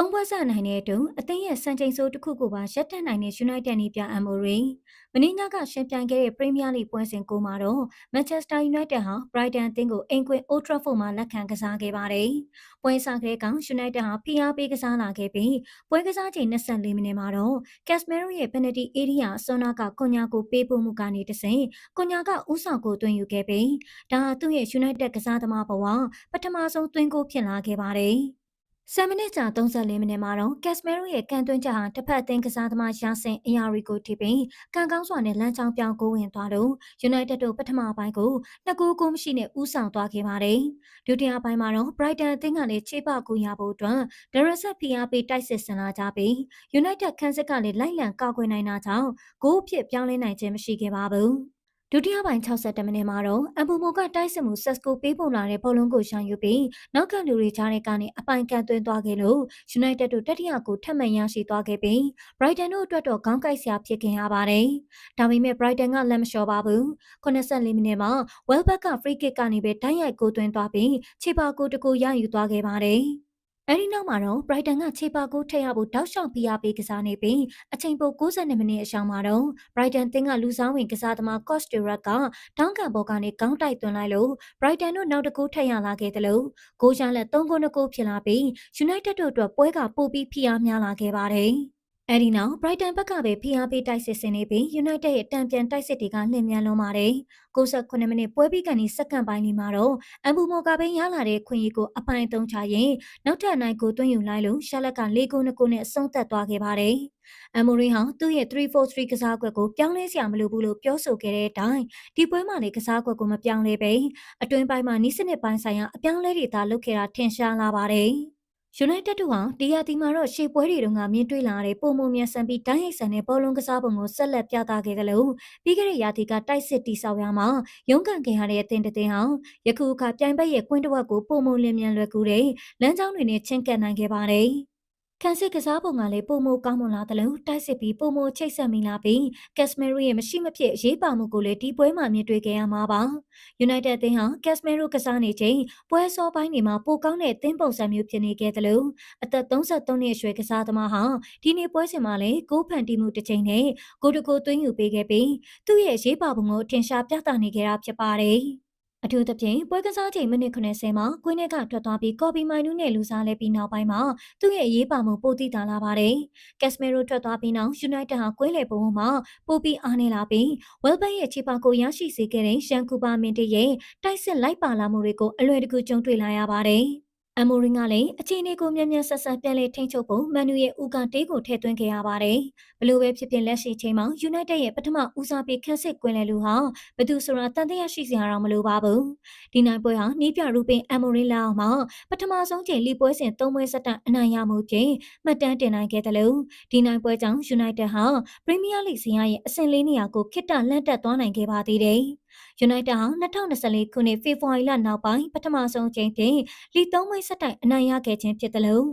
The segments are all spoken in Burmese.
သုံးပွဲဆက်နိုင်တဲ့အတူအသင်းရဲ့စံချိန်စိုးတစ်ခုကိုပါရပ်တန့်နိုင်တဲ့ United နေပြ Amorim မင်းညကရှင်ပြိုင်ခဲ့တဲ့ Premier League ပွဲစဉ်ကိုမှာတော့ Manchester United ဟာ Brighton အသင်းကိုအိမ်ကွင်း Old Trafford မှာလက်ခံကစားခဲ့ပါတယ်။ပွဲစားကလေးကောင် United ဟာဖိအားပေးကစားလာခဲ့ပြီးပွဲကစားချိန်24မိနစ်မှာတော့ Casemiro ရဲ့ penalty area အစွန်းနာကကွန်ညာကိုပေးပို့မှုကနေတဆင့်ကွန်ညာကဥဆောင်ကိုသွင်းယူခဲ့ပြီးဒါဟာသူ့ရဲ့ United ကစားသမားဘဝပထမဆုံးသွင်းကိုဖြစ်လာခဲ့ပါတယ်။ 10မိနစ်ကြာ34မိနစ်မှာတော့ကက်စမဲရိုရဲ့ကန်သွင်းချက်ဟာတစ်ဖက်အသင်းကစားသမားရာဆင်အရာရီကိုထိပြီးကန်ကောင်းစွာနဲ့လမ်းကြောင်းပြောင်းကိုဝင်သွားတော့ United တို့ပထမပိုင်းကိုနှစ်ကူကိုမရှိနဲ့ဦးဆောင်သွားခဲ့ပါတယ်။ဒုတိယပိုင်းမှာတော့ Brighton အသင်းကလည်းခြေပကူရဖို့အတွက်ဒရဆက်ဖီအားပေးတိုက်စစ်ဆင်လာကြပြီး United ခန်းစစ်ကလည်းလိုက်လံကောက်ွယ်နိုင်တာကြောင့်ဂိုးဖြစ်ပြောင်းလဲနိုင်ခြင်းမရှိခဲ့ပါဘူး။ ဒုတိယပိုင်း62မိနစ်မှာတော့အဘူမိုကတိုက်စစ်မှုဆက်စကိုပေးပုံလာတဲ့ဘောလုံးကိုရှောင်ယူပြီးနောက်ကလူတွေကြားထဲကနေအပိုင်ကန်သွင်းသွားခဲ့လို့ United တို့တတိယကိုထပ်မံရရှိသွားခဲ့ပြီး Brighton တို့အတွက်တော့ခေါင်းကိုက်စရာဖြစ်ခင်ရပါတယ်။ဒါပေမဲ့ Brighton ကလက်မလျှော်ပါဘူး။84မိနစ်မှာ Welbeck က free kick ကနေပဲတိုက်ရိုက်ကိုသွင်းသွားပြီးခြေပါကိုတကူရယူသွားခဲ့ပါတယ်။ အဲဒီနောက်မှာတော့ Brighton ကခြေပါကိုထည့်ရဖို့တောက်လျှောက်ဖိအားပေးကစားနေပြီးအချိန်ပို62မိနစ်အဆောင်မှာတော့ Brighton သင်းကလူဆောင်ဝင်ကစားသမား Costerat ကတောင်းကန်ပေါ်ကနေကောင်းတိုက်သွင်းလိုက်လို့ Brighton တို့နောက်တစ်ကူထည့်ရလာခဲ့တယ်လို့ဂိုးရလက်3ဂိုး2ဂိုးဖြစ်လာပြီး United တို့အတွက်ပွဲကပိုပြီးဖိအားများလာခဲ့ပါတယ်။ အဲဒီနောက် Brighton ဘက်ကပဲဖိအားပေးတိုက်စစ်ဆင်နေပြီး United ရဲ့တံပြန်တိုက်စစ်တွေကလင်မြန်လွန်ပါတယ်။69မိနစ်ပွဲပြီးကနေစက္ကန့်ပိုင်းလေးမှာတော့အမ်ဘူမိုကပင်းရလာတဲ့ခွင့်ရကိုအပိုင်သုံးချရင်နောက်ထပ်နိုင်ကိုတွင်းယူလိုက်လို့ရှာလက်က၄ဂိုး2ဂိုးနဲ့အဆုံးသတ်သွားခဲ့ပါတယ်။အမ်မိုရီဟာသူ့ရဲ့3-4-3ကစားကွက်ကိုပြောင်းလဲစရာမလိုဘူးလို့ပြောဆိုခဲ့တဲ့အတိုင်းဒီပွဲမှာလည်းကစားကွက်ကိုမပြောင်းလဲပဲအတွင်းပိုင်းမှာနီးစနစ်ပိုင်းဆိုင်ရာအပြောင်းလဲတွေသာလုပ်ခဲ့တာထင်ရှားလာပါတယ်။ United တို့ဟာဒီယာတီမှာတော့ရှေ့ပွဲတွေတုန်းကမြင်တွေ့လာတဲ့ပုံမမြန်ဆန်ပြီးတိုင်းရိုက်ဆန်တဲ့ဘောလုံးကစားပုံကိုဆက်လက်ပြသခဲ့တယ်လို့ပြီးခဲ့တဲ့ယာတီကတိုက်စစ်တီဆောက်ရမှာရုန်းကန်ခဲ့ရတဲ့အသင်းတစ်သင်းဟာယခုအခါပြိုင်ဘက်ရဲ့ကွင်းတစ်ဝက်ကိုပုံမလင်းမြန်လွယ်ကူတဲ့လမ်းကြောင်းတွေနဲ့ချင်းကပ်နိုင်ခဲ့ပါတယ်။ ခန်းစစ်ကစားပုံကလည်းပုံမိုကောင်းမွန်လာတယ်လို့တိုက်စစ်ပြီးပုံမိုချိတ်ဆက်မိလာပြီးကက်စမီရိုရဲ့မရှိမဖြစ်အရေးပါမှုကိုလည်းဒီပွဲမှာမြင်တွေ့ခဲ့ရမှာပါ။ United အသင်းဟာကက်စမီရိုကစားနေချိန်ပွဲစောပိုင်းတွေမှာပိုကောင်းတဲ့အသင်းပုံစံမျိုးဖြစ်နေခဲ့တယ်လို့အသက်33နှစ်အရွယ်ကစားသမားဟာဒီနေ့ပွဲစဉ်မှာလည်းဂိုးဖန်တီးမှုတစ်ချိန်နဲ့ဂိုးတကိုသွင်းယူပေးခဲ့ပြီးသူ့ရဲ့အရေးပါပုံကိုထင်ရှားပြသနေခဲ့တာဖြစ်ပါတယ်။ အထူးသဖြင့်ပွဲကစားချိန်မိနစ်90မှာကွင်းထဲကထွက်သွားပြီးကော်ပီမိုင်နူးနဲ့လူစားလဲပြီးနောက်ပိုင်းမှာသူ့ရဲ့အရေးပါမှုပိုတည်တာလာပါတယ်။ကက်စမီရိုထွက်သွားပြီးနောက်ယူနိုက်တက်ဟာကွင်းလေပုံမှာပိုပြီးအားနေလာပြီးဝဲလ်ဘတ်ရဲ့ချီပါကိုရရှိစေခဲ့တဲ့ရှန်ကူပါမင်တီရဲ့တိုက်စစ်လိုက်ပါလာမှုတွေကိုအလွယ်တကူကြုံတွေ့လာရပါတယ်။ အမိုရင်ကလည်းအခြေအနေကိုမြန်မြန်ဆက်ဆက်ပြန်လည်ထိန်းချုပ်ဖို့မန်နူရဲ့ဦးကတေးကိုထည့်သွင်းခဲ့ရပါတယ်။ဘလို့ပဲဖြစ်ဖြစ်လက်ရှိချိန်မှာ United ရဲ့ပထမဦးစားပေးခန်းစစ်ကွင်းလယ်လူဟာဘသူဆိုတာတန်တရားရှိစရာတော့မလိုပါဘူး။ဒီနိုင်ပွဲဟာနီးပြရူပင်အမိုရင်လာအောင်မှာပထမဆုံးချိန်လီပွဲစဉ်၃ပွဲဆက်တန်အနိုင်ရမှုဖြင့်မှတ်တမ်းတင်နိုင်ခဲ့တယ်လို့ဒီနိုင်ပွဲကြောင့် United ဟာ Premier League ဇယားရဲ့အဆင့်၄နေရာကိုခိတ္တလန့်တက်သွားနိုင်ခဲ့ပါသေးတယ်။ United ဟာ2024ခုနှစ်ဖေဖော်ဝါရီလနောက်ပိုင်းပထမဆုံးချိန်ဖြင့်လီ3မိတ်ဆက်တိုင်အနိုင်ရခဲ့ခြင်းဖြစ်တယ်လို့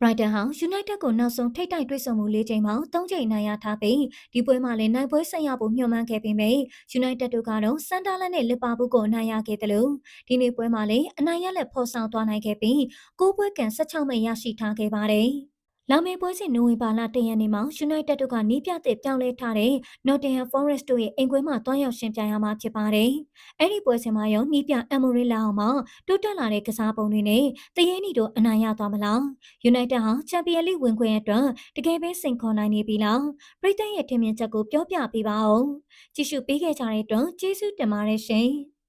Brighton ဟာ United ကိုနောက်ဆုံးထိပ်တိုက်တွေ့ဆုံမှု၄ချိန်မှာ၃ချိန်နိုင်ရထားပြီးဒီပွဲမှာလည်းနိုင်ပွဲဆက်ရဖို့မျှော်မှန်းခဲ့ပေမဲ့ United တို့ကတော့ Sunderland နဲ့ Liverpool ကိုအနိုင်ရခဲ့တယ်လို့ဒီနေ့ပွဲမှာလည်းအနိုင်ရလက်ဖော်ဆောင်သွားနိုင်ခဲ့ပြီးကိုးပွဲကန်16မိတ်ရရှိထားခဲ့ပါတယ်။ လာမယ့်ပွဲစဉ်နိုဝင်ဘာလ၁ရက်နေ့မှာ United တို့ကနီးပြသစ်ပြောင်းလဲထားတဲ့ Nottingham Forest တို့ရဲ့အိမ်ကွင်းမှာတွားရောက်ရှင်ပြိုင်ရမှာဖြစ်ပါတယ်။အဲ့ဒီပွဲစဉ်မှာရောနီးပြ Emery လာအောင်မှာတိုးတက်လာတဲ့ကစားပုံတွေနဲ့တရေနီတို့အနိုင်ရသွားမလား။ United ဟာ Champions League ဝင်ခွင့်အတွက်တကယ်ပဲစိန်ခေါ်နိုင်နေပြီလား။ပြည်သက်ရဲ့ထင်မြင်ချက်ကိုပြောပြပေးပါဦး။ကြည့်ရှုပေးခဲ့ကြတဲ့အတွက်ကျေးဇူးတင်ပါတယ်ရှင်။